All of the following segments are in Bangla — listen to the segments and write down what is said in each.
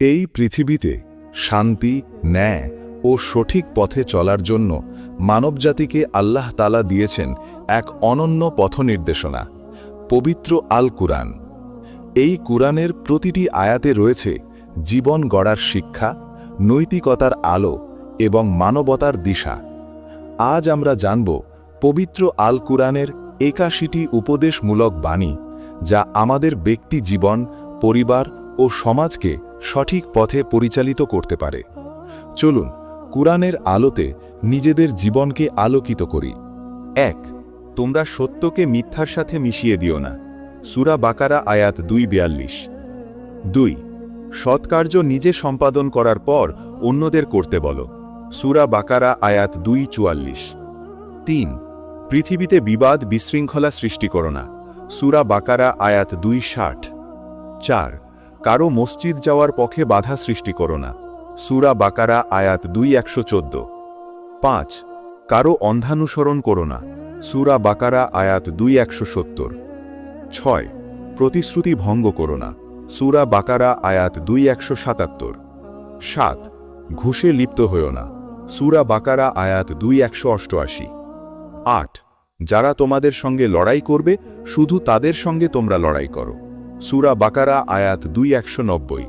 এই পৃথিবীতে শান্তি, ন্যায় ও সঠিক পথে চলার জন্য মানবজাতিকে আল্লাহ তালা দিয়েছেন এক অনন্য পথনির্দেশনা, পবিত্র আল কুরআন এই কুরআনের প্রতিটি আয়াতে রয়েছে জীবন গড়ার শিক্ষা, নৈতিকতার আলো এবং মানবতার দিশা। আজ আমরা জানব পবিত্র আল কুরআনের একাশিটি উপদেশমূলক বাণী যা আমাদের ব্যক্তি জীবন, পরিবার ও সমাজকে সঠিক পথে পরিচালিত করতে পারে। চলুন, কুরআনের আলোতে নিজেদের জীবনকে আলোকিত করি। এক, তোমরা সত্যকে মিথ্যার সাথে মিশিয়ে দিও না। সুরা বাকারা আয়াত দুই বিয়াল্লিশ। দুই, সৎকার্য নিজে সম্পাদন করার পর অন্যদের করতে বলো। সুরা বাকারা আয়াত দুই চুয়াল্লিশ। তিন, পৃথিবীতে বিবাদ বিশৃঙ্খলা সৃষ্টি করো না। সুরা বাকারা আয়াত দুই ষাট। চার কারও মসজিদ যাওয়ার পক্ষে বাধা সৃষ্টি করো না। সুরা বাকারা, আয়াত দুই, একশো চোদ্দ। পাঁচ, কারও অন্ধানুসরণ করো না। সুরা বাকারা, আয়াত দুই, একশো সত্তর। ছয়, প্রতিশ্রুতি ভঙ্গ করো না। সুরা বাকারা, আয়াত দুই, একশো সাতাত্তর। সাত, ঘুষে লিপ্ত হও না। সুরা বাকারা, আয়াত দুই, একশো অষ্টআশি। আট, যারা তোমাদের সঙ্গে লড়াই করবে, শুধু তাদের সঙ্গে তোমরা লড়াই করো। সুরা বাকারা আয়াত দুই একশো নব্বই।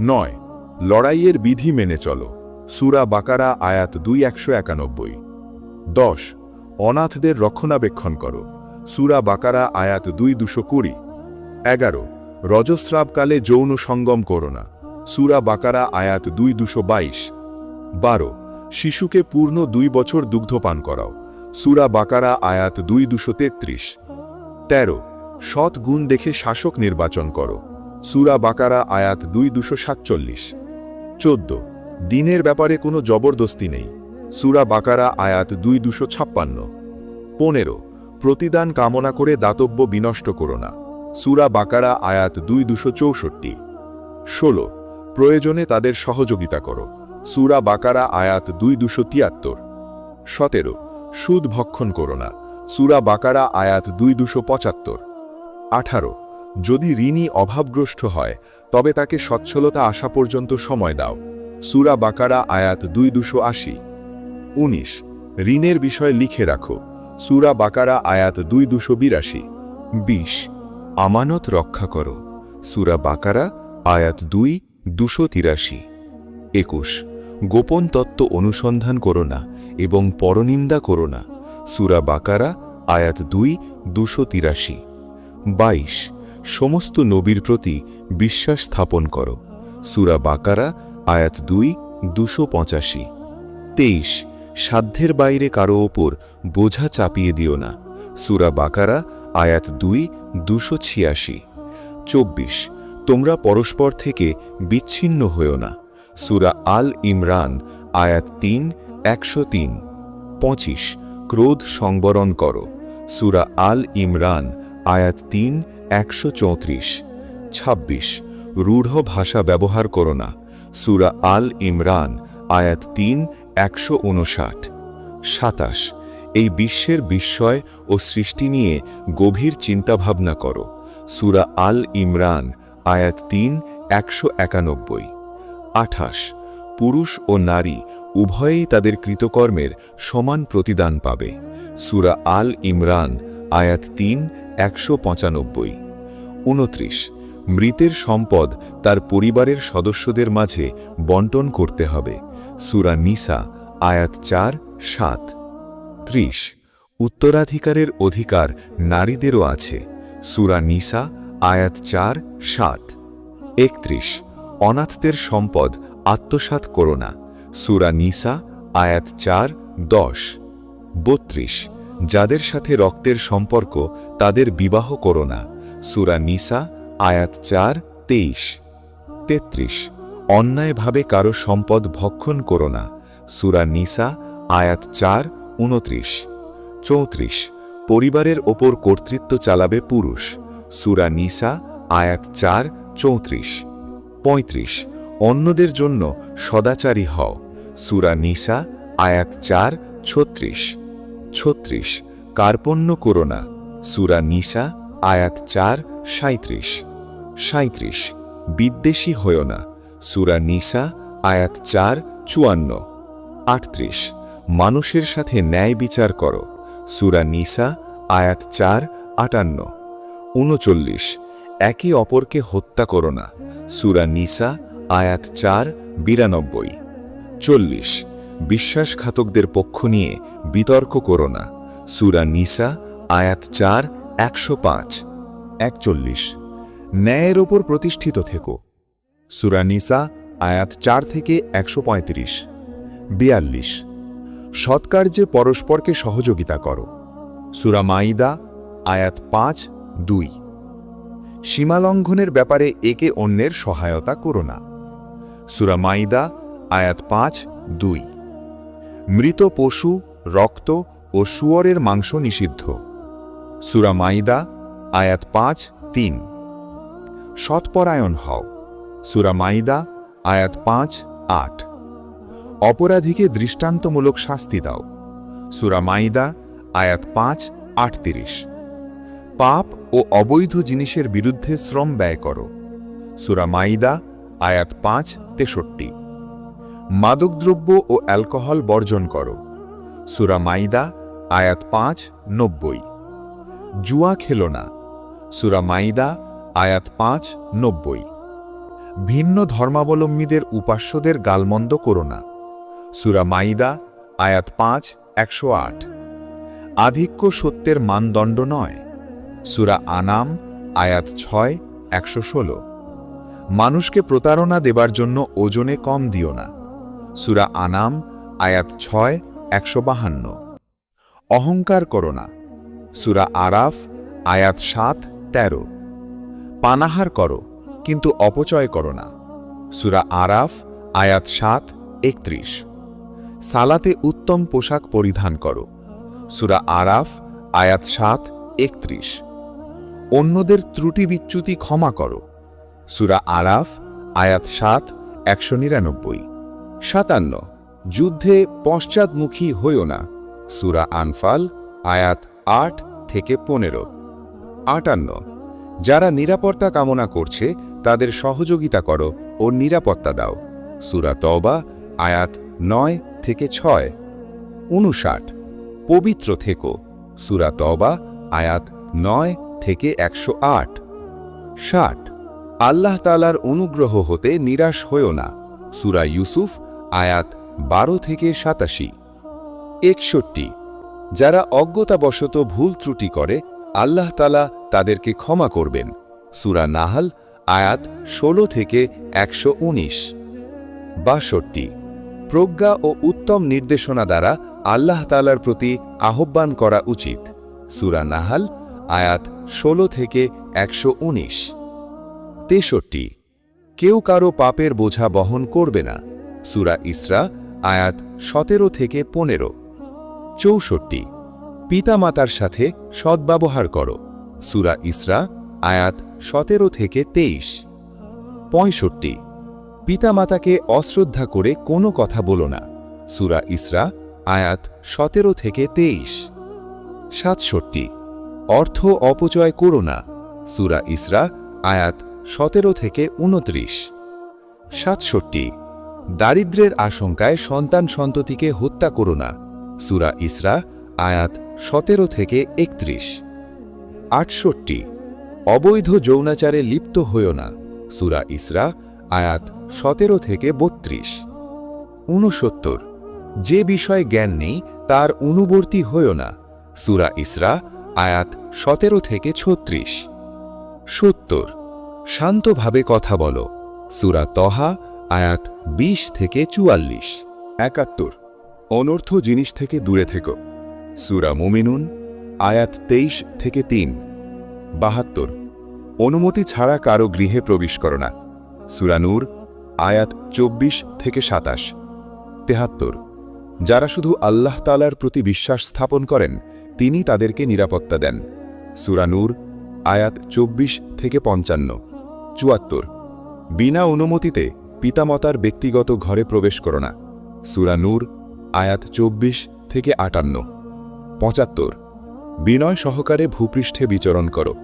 নয়, লড়াইয়ের বিধি মেনে চলো, সুরা বাকারা আয়াত দুই একশো একানব্বই। দশ, অনাথদের রক্ষণাবেক্ষণ করো, সুরা বাকারা আয়াত দুই দুশো কুড়ি। এগারো, রজস্রাবকালে যৌন সঙ্গম করো না, সুরা বাকারা আয়াত দুই দুশো বাইশ। বারো, শিশুকে পূর্ণ দুই বছর দুগ্ধপান করাও, সুরা বাকারা আয়াত দুই দুশো তেত্রিশ। তেরো সৎ গুণ দেখে শাসক নির্বাচন করো। সুরা বাকারা আয়াত দুই দুশো সাতচল্লিশ। চোদ্দ। দিনের ব্যাপারে কোনো জবরদস্তি নেই। সুরা বাকারা আয়াত দুই দুশো ছাপ্পান্ন। পনেরো। প্রতিদান কামনা করে দাতব্য বিনষ্ট করো না। সুরা বাকারা আয়াত দুই দুশো চৌষট্টি। ষোলো। প্রয়োজনে তাদের সহযোগিতা করো। সুরা বাকারা আয়াত দুই দুশো তিয়াত্তর। সতেরো। সুদ ভক্ষণ করো না। সুরা বাকারা আয়াত দুই দুশো পঁচাত্তর। আঠারো। যদি ঋণী অভাবগ্রস্ত হয়, তবে তাকে সচ্ছলতা আসা পর্যন্ত সময় দাও। সুরা বাকারা, আয়াত দুই দুশো আশি। উনিশ। ঋণের বিষয় লিখে রাখো। সুরা বাকারা, আয়াত দুই দুশো বিরাশি। বিশ। আমানত রক্ষা করো। সুরা বাকারা, আয়াত দুই দুশো তিরাশি। একুশ। গোপন তত্ত্ব অনুসন্ধান করো না এবং পরনিন্দা করো না। সুরা বাকারা, আয়াত দুই দুশো তিরাশি। বাইশ। সমস্ত নবীর প্রতি বিশ্বাস স্থাপন করো। সুরা বাকারা, আয়াত দুই, দুশো পঁচাশি। তেইশ। সাধ্যের বাইরে কারও ওপর বোঝা চাপিয়ে দিও না। সুরা বাকারা, আয়াত দুই, দুশো ছিয়াশি। চব্বিশ। তোমরা পরস্পর থেকে বিচ্ছিন্ন হও না। সুরা আল ইমরান, আয়াত তিন, একশো তিন। পঁচিশ। ক্রোধ সংবরণ করো। সুরা আল ইমরান আয়াত তিন, একশো চৌত্রিশ। ছাব্বিশ, রূঢ় ভাষা ব্যবহার করো না। সুরা আল ইমরান, আয়াত তিন, একশো উনষাট। সাতাশ, এই বিশ্বের বিস্ময় ও সৃষ্টি নিয়ে গভীর চিন্তাভাবনা করো। সুরা আল ইমরান, আয়াত তিন, একশো একানব্বই। আঠাশ, পুরুষ ও নারী উভয়েই তাদের কৃতকর্মের সমান প্রতিদান পাবে। সুরা আল ইমরান আয়াত তিন, একশো পঁচানব্বই। উনত্রিশ, মৃতের সম্পদ তার পরিবারের সদস্যদের মাঝে বন্টন করতে হবে। সুরা নিসা, আয়াত চার, সাত। ত্রিশ, উত্তরাধিকারের অধিকার নারীদেরও আছে। সুরা নিসা, আয়াত চার, সাত। একত্রিশ, অনাথদের সম্পদ আত্মসাৎ করো না। সুরা নিসা, আয়াত চার, দশ। বত্রিশ যাদের সাথে রক্তের সম্পর্ক, তাদের বিবাহ করো না। সুরা নিসা, আয়াত চার, তেইশ। তেত্রিশ। অন্যায়ভাবে কারও সম্পদ ভক্ষণ করো না। সুরা নিসা, আয়াত চার, উনত্রিশ। চৌত্রিশ। পরিবারের ওপর কর্তৃত্ব চালাবে পুরুষ। সুরা নিসা, আয়াত চার, চৌত্রিশ। পঁয়ত্রিশ। অন্যদের জন্য সদাচারী হও। সুরা নিসা, আয়াত চার, ছত্রিশ। ছত্রিশ, কার্পণ্য করো না সুরা নিসা, আয়াত চার সাঁত্রিশ সাঁত্রিশ বিদ্বেষী হও না, সুরা নিসা, আয়াত চার, চুয়ান্ন। আটত্রিশ, মানুষের সাথে ন্যায় বিচার করো, সুরা নিসা, আয়াত চার, আটান্ন। উনচল্লিশ, একে অপরকে হত্যা করো না, সুরা নিসা, আয়াত চার, বিরানব্বই। চল্লিশ বিশ্বাসঘাতকদের পক্ষ নিয়ে বিতর্ক করো না। সুরা নিসা, আয়াত চার, একশো পাঁচ, একচল্লিশ। ন্যায়ের ওপর প্রতিষ্ঠিত থেকো। সুরা নিসা, আয়াত চার থেকে একশো পঁয়ত্রিশ। বিয়াল্লিশ। সৎকার্যে পরস্পরকে সহযোগিতা করো। সুরা মাইদা, আয়াত পাঁচ, দুই। সীমালঙ্ঘনের ব্যাপারে একে অন্যের সহায়তা করো না। সুরা মাইদা, আয়াত পাঁচ, দুই। মৃত পশু, রক্ত ও শুয়োরের মাংস নিষিদ্ধ। সুরা মাইদা, আয়াত পাঁচ, তিন। সৎপরায়ণ হও। সুরা মাইদা, আয়াত পাঁচ, আট। অপরাধীকে দৃষ্টান্তমূলক শাস্তি দাও। সুরা মাইদা, আয়াত পাঁচ, আটত্রিশ। পাপ ও অবৈধ জিনিসের বিরুদ্ধে শ্রম ব্যয় করো। সুরা মাইদা, আয়াত পাঁচ, তেষট্টি। মাদকদ্রব্য ও অ্যালকোহল বর্জন করো। সুরা মাইদা, আয়াত পাঁচ, নব্বই। জুয়া খেলো না। সুরা মাইদা, আয়াত পাঁচ, নব্বই। ভিন্ন ধর্মাবলম্বীদের উপাস্যদের গালমন্দ করো না। সুরা মাইদা, আয়াত পাঁচ, একশো আট। আধিক্য সত্যের মানদণ্ড নয়। সুরা আনাম, আয়াত ছয়, একশো ষোলো। মানুষকে প্রতারণা দেবার জন্য ওজনে কম দিও না। সুরা আনাম, আয়াত ছয়, একশো বাহান্ন। অহংকার করো না। সুরা আরাফ, আয়াত সাত, তেরো। পানাহার করো, কিন্তু অপচয় করো না। সুরা আরাফ, আয়াত সাত, একত্রিশ। সালাতে উত্তম পোশাক পরিধান করো। সুরা আরাফ, আয়াত সাত, একত্রিশ। অন্যদের ত্রুটি বিচ্যুতি ক্ষমা করো। সুরা আরাফ, আয়াত সাত, একশো নিরানব্বই। সাতান্ন। যুদ্ধে পশ্চাদমুখী হইও না। সুরা আনফাল, আয়াত আট থেকে পনেরো। আটান্ন। যারা নিরাপত্তা কামনা করছে, তাদের সহযোগিতা করো ও নিরাপত্তা দাও। সুরা তওবা, আয়াত নয় থেকে ছয়। উনষাট পবিত্র থেকো। সুরা তওবা, আয়াত নয় থেকে একশো আট। ষাট। আল্লাহ তালার অনুগ্রহ হতে নিরাশ হয়েও না। সুরা ইউসুফ, আয়াত বারো থেকে সাতাশি। একষট্টি। যারা অজ্ঞতাবশত ভুল ত্রুটি করে, আল্লাহ তালা তাদেরকে ক্ষমা করবেন। সুরা নাহাল, আয়াত ষোলো থেকে একশো উনিশ। বাষট্টি। প্রজ্ঞা ও উত্তম নির্দেশনা দ্বারা আল্লাহ তালার প্রতি আহ্বান করা উচিত। সুরা নাহাল, আয়াত ষোলো থেকে একশো উনিশ। তেষট্টি। কেউ কারও পাপের বোঝা বহন করবে না। সুরা ইসরা, আয়াত সতেরো থেকে পনেরো। চৌষট্টি। পিতামাতার সাথে সদ্ব্যবহার করো। সুরা ইসরা, আয়াত সতেরো থেকে তেইশ। পঁয়ষট্টি। পিতামাতাকে অশ্রদ্ধা করে কোনো কথা বলো না। সুরা ইসরা, আয়াত সতেরো থেকে তেইশ। সাতষট্টি। অর্থ অপচয় করো না। সুরা ইসরা, আয়াত সতেরো থেকে উনত্রিশ। সাতষট্টি। দারিদ্রের আশঙ্কায় সন্তান সন্ততিকে হত্যা করো না। সুরা ইসরা, আয়াত সতেরো থেকে একত্রিশ। আটষট্টি। অবৈধ যৌনাচারে লিপ্ত হইও না। সুরা ইসরা, আয়াত সতেরো থেকে বত্রিশ। ঊনসত্তর যে বিষয়ে জ্ঞান নেই, তার অনুবর্তী হইও না। সুরা ইসরা, আয়াত সতেরো থেকে ছত্রিশ। সত্তর। শান্তভাবে কথা বলো। সুরা তহা, আয়াত ২০ থেকে চুয়াল্লিশ। একাত্তর। অনর্থ জিনিস থেকে দূরে থেকো। সুরা মুমিনুন, আয়াত তেইশ থেকে তিন। বাহাত্তর। অনুমতি ছাড়া কারও গৃহে প্রবেশ করো না। সুরানুর আয়াত চব্বিশ থেকে সাতাশ। তেহাত্তর। যারা শুধু আল্লাহ তালার প্রতি বিশ্বাস স্থাপন করেন তিনি তাদেরকে নিরাপত্তা দেন। সুরানুর আয়াত চব্বিশ থেকে পঞ্চান্ন। চুয়াত্তর। বিনা অনুমতিতে পিতামাতার ব্যক্তিগত ঘরে প্রবেশ করো না। সুরানুর আয়াত চব্বিশ থেকে আটান্ন। পঁচাত্তর। বিনয় সহকারে ভূপৃষ্ঠে বিচরণ করো।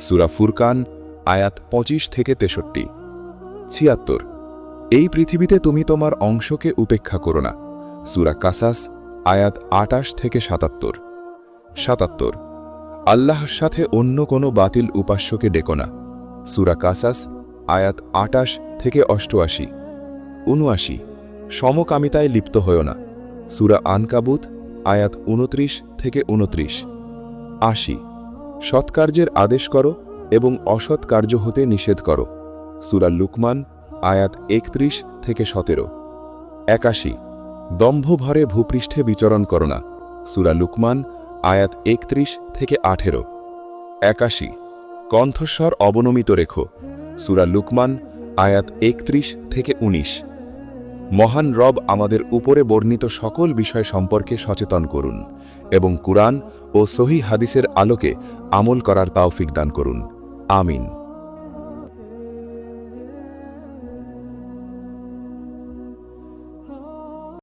সুরা ফুরকান, আয়াত পঁচিশ থেকে তেষট্টি। ছিয়াত্তর। এই পৃথিবীতে তুমি তোমার অংশকে উপেক্ষা করো না। সুরা কাসাস, আয়াত আটাশ থেকে সাতাত্তর। সাতাত্তর। আল্লাহর সাথে অন্য কোনো বাতিল উপাস্যকে ডেকো না। সুরা কাসাস, আয়াত আটাশ থেকে অষ্টআশি। উনআশি, সমকামিতায় লিপ্ত হও না। সুরা আনকাবুত, আয়াত উনত্রিশ থেকে উনত্রিশ। আশি, সৎকার্যের আদেশ করো এবং অসৎ কার্য হতে নিষেধ করো। সুরা লুকমান, আয়াত একত্রিশ থেকে সতেরো। একাশি দম্ভ ভরে ভূপৃষ্ঠে বিচরণ করো না। সুরা লুকমান, আয়াত একত্রিশ থেকে আঠেরো। একাশি কণ্ঠস্বর অবনমিত রেখো। সুরা লুকমান, আয়াত একত্রিশ থেকে ১৯ মহান রব আমাদের উপরে বর্ণিত সকল বিষয় সম্পর্কে সচেতন করুন এবং কুরআন ও সহি হাদিসের আলোকে আমল করার তাওফিক দান করুন। আমিন।